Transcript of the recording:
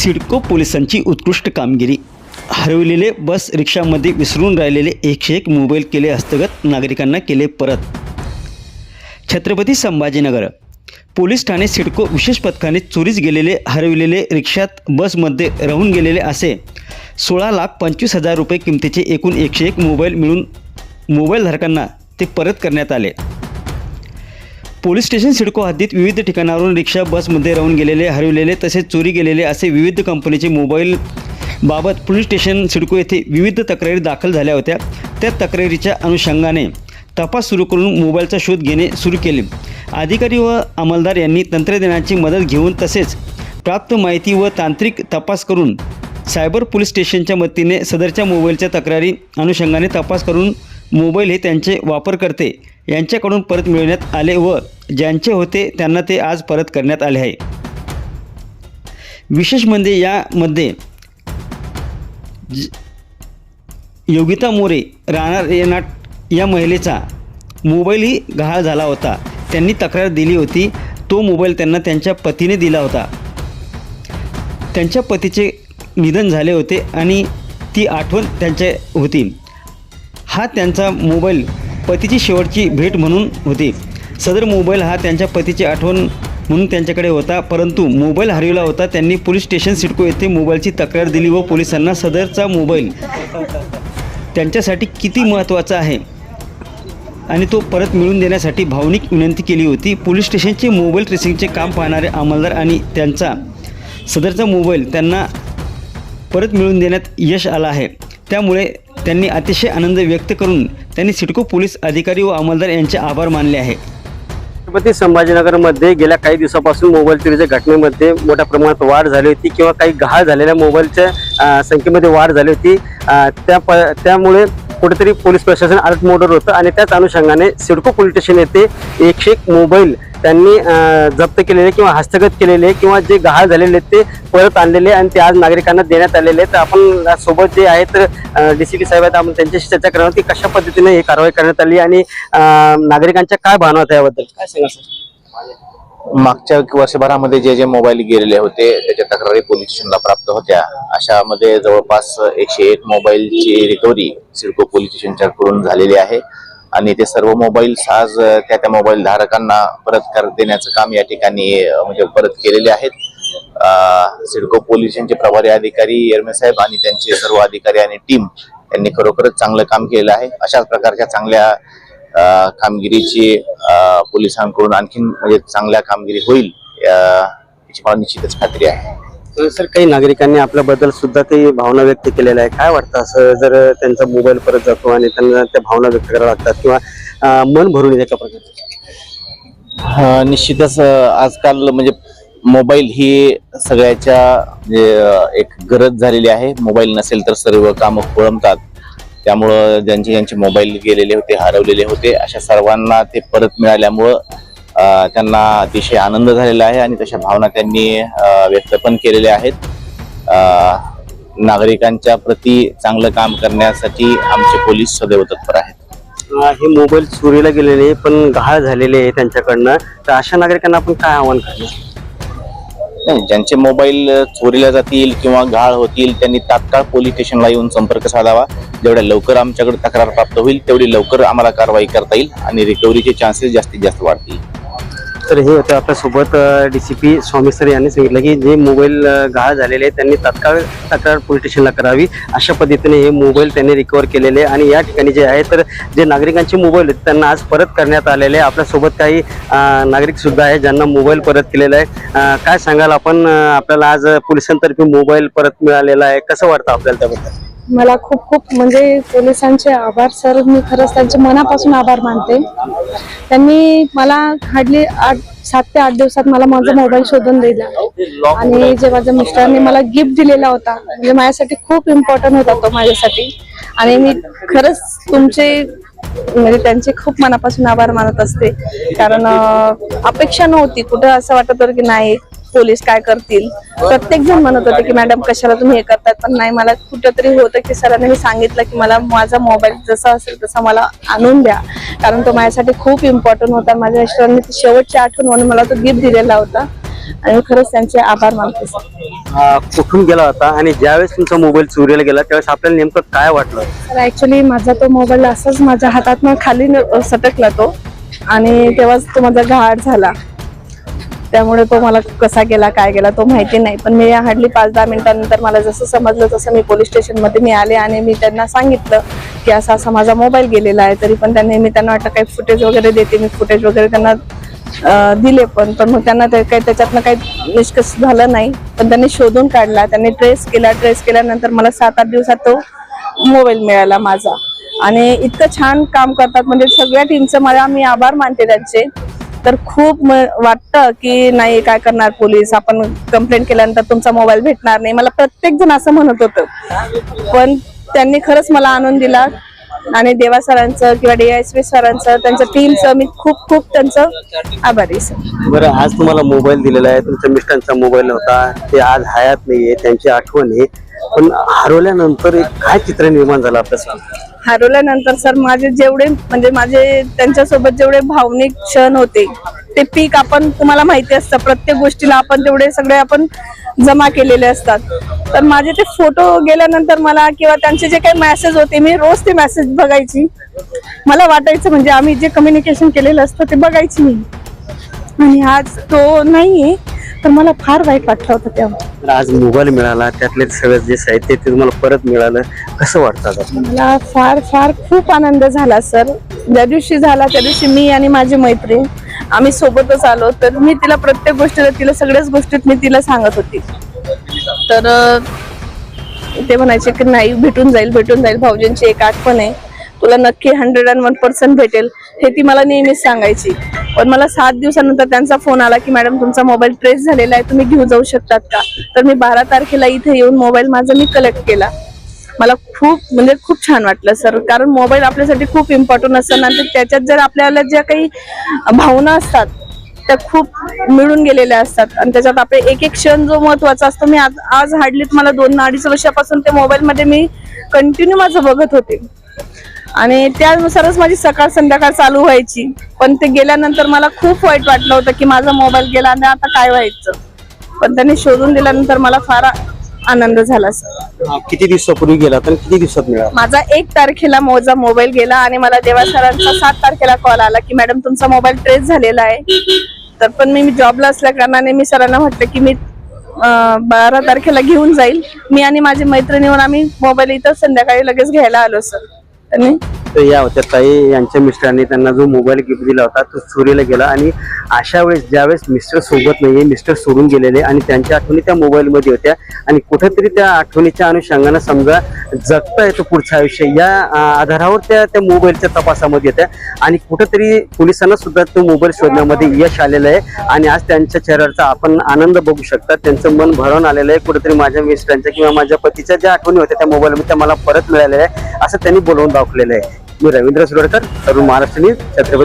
सिडको पोलिसांची उत्कृष्ट कामगिरी. हरवलेले बस रिक्षामध्ये विसरून राहिलेले एकशे एक मोबाईल केले हस्तगत नागरिकांना केले परत. छत्रपती संभाजीनगर. पोलीस ठाणे सिडको विशेष पथकाने चोरीस गेलेले हरविलेले रिक्षात बसमध्ये राहून गेलेले असे सोळा लाख पंचवीस हजार रुपये किमतीचे एकूण एकशे एक मोबाईल मिळून मोबाईलधारकांना ते परत करण्यात आले. पोलीस स्टेशन सिडको हद्दीत विविध ठिकाणावरून रिक्षा बसमध्ये राहून गेलेले हरवलेले तसेच चोरी गेलेले असे विविध कंपनीचे मोबाईल बाबत पोलीस स्टेशन सिडको येथे विविध तक्रारी दाखल झाल्या होत्या. त्या तक्रारीच्या अनुषंगाने तपास सुरू करून मोबाईलचा शोध घेणे सुरू केले. अधिकारी व अंमलदार यांनी तंत्रज्ञानाची मदत घेऊन तसेच प्राप्त माहिती व तांत्रिक तपास करून सायबर पोलीस स्टेशनच्या मदतीने सदरच्या मोबाईलच्या तक्रारी अनुषंगाने तपास करून मोबाईल हे त्यांचे वापरकर्ते यांच्याकडून परत मिळवण्यात आले व ज्यांचे होते त्यांना ते आज परत करण्यात आले आहे. विशेष म्हणजे यामध्ये ज- योगिता मोरे राहणार येनाट या महिलेचा मोबाईलही गहाळ झाला होता. त्यांनी तक्रार दिली होती. तो मोबाईल त्यांना त्यांच्या पतीने दिला होता. त्यांच्या पतीचे निधन झाले होते आणि ती आठवण त्यांच्या होती. हा त्यांचा मोबाईल पतीची शेवटची भेट म्हणून होती. सदर मोबाईल हा त्यांच्या पतीची आठवण म्हणून त्यांच्याकडे होता परंतु मोबाईल हरविला होता. त्यांनी पोलीस स्टेशन सिडको येथे मोबाईलची तक्रार दिली व पोलिसांना सदरचा मोबाईल त्यांच्यासाठी किती महत्त्वाचा आहे आणि तो परत मिळवून देण्यासाठी भावनिक विनंती केली होती. पोलीस स्टेशनचे मोबाईल ट्रेसिंगचे काम पाहणारे अंमलदार आणि त्यांचा सदरचा मोबाईल त्यांना परत मिळवून देण्यात यश आलं आहे. त्यामुळे त्यांनी अतिशय आनंद व्यक्त करून त्यांनी सिडको पोलीस अधिकारी व अंमलदार यांचे आभार मानले आहे. छत्रपती संभाजीनगरमध्ये गेल्या काही दिवसापासून मोबाईल चोरीच्या घटनेमध्ये मोठ्या प्रमाणात वाढ झाली होती किंवा काही गहाळ झालेल्या मोबाईलच्या संख्येमध्ये वाढ झाली होती. त्या प त्यामुळे कुठेतरी पोलीस प्रशासन अलर्ट मोडवर होतं आणि त्याच अनुषंगाने सिडको पोलीस स्टेशन येथे एकशे एक मोबाईल त्यांनी जप्त केलेले किंवा हस्तगत केलेले किंवा जे गहाळ झालेले आहेत ते परत आणलेले आणि ते आज नागरिकांना देण्यात आलेले आहेत. तर आपण सोबत जे आहेत डी सी पी साहेब आहेत आपण त्यांच्याशी चर्चा करणार की कशा पद्धतीने ही कारवाई करण्यात आली आणि नागरिकांच्या काय भावना होत्या याबद्दल? काय सांगा सर? मागच्या वर्षभरामध्ये जे जे मोबाईल गेलेले होते त्याच्या तक्रारी पोलीस स्टेशनला प्राप्त होत्या. अशामध्ये जवळपास एकशे एक मोबाईलची रिकव्हरी सिडको पोलीस स्टेशनच्या कडून झालेली आहे. आणि ते सर्व मोबाईल आज त्या त्या मोबाईल धारकांना परत कर देण्याचं काम या ठिकाणी म्हणजे परत केलेले आहेत. सिडको पोलीस यांचे प्रभारी अधिकारी एरमे साहेब आणि त्यांचे सर्व अधिकारी आणि टीम यांनी खरोखरच चांगलं काम केलेलं आहे. अशाच प्रकारच्या चांगल्या कामगिरीची पोलिसांकडून आणखीन म्हणजे चांगल्या कामगिरी होईल याची मला निश्चितच खात्री आहे. सर काही नागरिकांनी आपल्याबद्दल सुद्धा काही भावना व्यक्त केलेल्या आहे काय वाटतं असं जर त्यांचा मोबाईल परत जातो आणि त्यांना त्या भावना व्यक्त कराव्या लागतात किंवा मन भरून येते एका प्रकारे निश्चितच आजकाल म्हणजे मोबाईल ही सगळ्याच्या म्हणजे एक गरज झालेली आहे. मोबाईल नसेल तर सर्व कामं खोळंबतात. त्यामुळं ज्यांचे ज्यांचे मोबाईल गेलेले होते हरवलेले होते अशा सर्वांना ते परत मिळाल्यामुळं त्यांना अतिशय आनंद झालेला आहे आणि तशा भावना त्यांनी व्यक्त पण केलेल्या आहेत. नागरिकांच्या प्रती चांगलं काम करण्यासाठी आमचे पोलीस सदैव तत्पर आहेत हे मोबाईल चोरीला गेलेले पण गहाळ झालेले आहे त्यांच्याकडनं. तर अशा नागरिकांना आपण काय आव्हान करणार नाही ज्यांचे मोबाईल चोरीला जातील किंवा घाळ होतील त्यांनी तात्काळ पोलीस स्टेशनला येऊन संपर्क साधावा. जेवढ्या लवकर आमच्याकडे तक्रार प्राप्त होईल तेवढी लवकर आम्हाला कारवाई करता येईल आणि रिकव्हरीचे चान्सेस जास्तीत जास्त वाढतील. तर हे होतं आपल्यासोबत D C P Swami sir यांनी सांगितलं की जे मोबाईल गहाळ झालेले आहेत त्यांनी तात्काळ तक्रार पोलीस स्टेशनला करावी. अशा पद्धतीने हे मोबाईल त्यांनी रिकवर केलेले आणि या ठिकाणी जे आहे तर जे नागरिकांचे मोबाईल आहेत त्यांना आज परत करण्यात आलेले आहे. आपल्यासोबत काही नागरिकसुद्धा आहे ज्यांना मोबाईल परत केलेला आहे. काय सांगाल आपण आपल्याला आज पोलिसांतर्फे मोबाईल परत मिळालेला आहे? कसं वाटतं आपल्याला त्याबद्दल? मला खूप खूप म्हणजे पोलिसांचे आभार सर मी खरंच त्यांचे मनापासून आभार मानते. त्यांनी मला हार्डली आठ सात ते आठ दिवसात मला माझा मोबाईल शोधून दिला. आणि जे माझ्या मिस्टरांनी मला गिफ्ट दिलेला होता म्हणजे माझ्यासाठी खूप इम्पॉर्टंट होता तो माझ्यासाठी. आणि मी खरंच तुमचे म्हणजे त्यांचे खूप मनापासून आभार मानत असते. कारण अपेक्षा नव्हती कुठं असं वाटत होतं की नाही पोलीस काय करतील? प्रत्येक जण म्हणत होते की मॅडम कशाला तुम्ही हे करतात पण नाही मला कुठंतरी होतं की सरांनी मी सांगितलं की मला माझा मोबाईल जसा असेल तसा मला आणून द्या. कारण तो माझ्यासाठी खूप इम्पॉर्टंट होता. माझ्या मिस्टरांनी ती शेवटची आठवण म्हणून मला तो गिफ्ट दिलेला होता. आणि खरंच त्यांचे आभार मानते कुठून गेला होता. आणि ज्यावेळेस तुमचा मोबाईल चोरीला गेला त्यावेळेस आपल्याला नेमकं काय वाटलं? तर ऍक्च्युली माझा तो मोबाईल असाच माझ्या हातातनं खाली सटकला तो. आणि तेव्हाच तो माझा घाट झाला. त्यामुळे तो मला कसा गेला काय गेला तो माहिती नाही. पण मी हार्डली पाच दहा मिनिटांनंतर मला जसं समजलं तसं मी पोलीस स्टेशनमध्ये मी आले आणि मी त्यांना सांगितलं की असा असा माझा मोबाईल गेलेला आहे. तरी पण त्यांनी मी त्यांना वाटतं काही फुटेज वगैरे देते मी फुटेज वगैरे त्यांना दिले पण. पण मग त्यांना ते काही त्याच्यातनं काही निष्कर्ष झालं नाही. पण त्यांनी शोधून काढला त्यांनी ट्रेस केला. ट्रेस केल्यानंतर मला सात आठ दिवसात तो मोबाईल मिळाला माझा. आणि इतकं छान काम करतात. म्हणजे सगळ्या टीमचं मला मी आभार मानते त्यांचे. तर खूप म- वाटतं की नाही काय करणार पोलीस? आपण कंप्लेंट केल्यानंतर तुमचा मोबाईल भेटणार नाही. मला प्रत्येक जण असं म्हणत होतं. पण त्यांनी खरंच मला आणून दिला. आणि देवा सरांचं किंवा डीआयएसपी सरांचं त्यांचं टीमचं मी खूप खूप त्यांचं आभारी सर बरं आज तुम्हाला मोबाईल दिलेला आहे. तुमच्या मिस्टरांचा मोबाईल होता ते आज हयात नाहीये. त्यांची आठवण आहे. पण हरवल्यानंतर एक काय चित्र निर्माण झालं आपल्या हरवल्यानंतर सर माझे जेवढे म्हणजे माझे त्यांच्यासोबत जेवढे भावनिक क्षण होते ते पीक आपण तुम्हाला माहिती असतं प्रत्येक गोष्टीला आपण तेवढे सगळे आपण जमा केलेले असतात. तर माझे ते फोटो गेल्यानंतर मला किंवा त्यांचे जे काही मॅसेज होते मी रोज ते मॅसेज बघायची. मला वाटायचं म्हणजे आम्ही जे कम्युनिकेशन केलेलं असतं ते बघायची मी. आणि आज तो नाहीये. तर मला फार वाईट वाटलं होतं तेव्हा. तर आज मोबाईल मिळाला त्यातले सगळं जे साहित्य ते तुम्हाला परत मिळालं. कसं वाटतं आता? मला फार फार खूप आनंद झाला सर. ज्या दिवशी झाला त्या दिवशी मी आणि माझी मैत्रीण आम्ही सोबतच आलो. तर मी तिला प्रत्येक गोष्टीला तिला सगळ्याच गोष्टीत मी तिला सांगत होती. तर अं, ते म्हणायचे की नाही भेटून जाईल भेटून जाईल. भाऊजींची एक आठवण आहे. तुला नक्की हंड्रेड अँड वन पर्सेंट भेटेल. हे ती मला नेहमीच सांगायची. पण मला सात दिवसानंतर त्यांचा फोन आला की मॅडम तुमचा मोबाईल ट्रेस झालेला आहे तुम्ही घेऊन जाऊ शकतात का? तर मी बारा तारखेला इथे येऊन मोबाईल माझा मी कलेक्ट केला. मला खूप म्हणजे खूप छान वाटलं सर. कारण मोबाईल आपल्यासाठी खूप इम्पॉर्टंट असतं आणि त्याच्यात जर आपल्याला ज्या काही भावना असतात त्या खूप मिळून गेलेल्या असतात. आणि त्याच्यात आपले एक एक क्षण जो महत्त्वाचा असतो मी आज आज हार्डली मला दोन अडीच वर्षापासून ते मोबाईलमध्ये मी कंटिन्यू माझं बघत होते. आणि त्यानुसारच माझी सकाळ संध्याकाळ चालू व्हायची. पण ते गेल्यानंतर मला खूप वाईट वाटलं होतं की माझा मोबाईल गेला आणि आता काय व्हायचं. पण त्यांनी शोधून दिल्यानंतर मला फार आनंद झाला सर किती दिवसापूर्वी गेला तर किती दिवसात मिळाला? माझा एक तारखेला माझा मोबाईल गेला आणि मला देवा सरांचा सात तारखेला कॉल आला की मॅडम तुमचा मोबाईल ट्रेस झालेला आहे. तर पण मी जॉबला असल्या कारणाने मी सरांना म्हटलं की मी बारा तारखेला घेऊन जाईल. मी आणि माझी मैत्रिणी येऊन आम्ही मोबाईल इथं संध्याकाळी लगेच घ्यायला आलो सर त्यांनी तर या होत्या ताई. यांच्या मिस्टरांनी त्यांना जो मोबाईल गिफ्ट दिला होता तो चोरीला गेला. आणि अशा वेळेस ज्यावेळेस मिस्टर सोबत नाहीये मिस्टर सोडून गेलेले आणि त्यांच्या आठवणी त्या मोबाईलमध्ये होत्या. आणि कुठेतरी त्या आठवणीच्या अनुषंगानं समजा जगता येतो पुढचं आयुष्य. या आधारावर त्या त्या मोबाईलच्या तपासामध्ये येत्या आणि कुठेतरी पोलिसांना सुद्धा तो मोबाईल शोधण्यामध्ये यश आलेलं आहे. आणि आज त्यांच्या चेहऱ्याचा आपण आनंद बघू शकता. त्यांचं मन भरून आलेलं आहे. कुठेतरी माझ्या मिस्टरांच्या किंवा माझ्या पतीच्या ज्या आठवणी होत्या त्या मोबाईलमध्ये त्या मला परत मिळालेल्या आहे असं त्यांनी बोलवून दाखवलेलं आहे. मी रवींद्र सुरडकर तरुण महाराष्ट्र न्यूज छत्रपती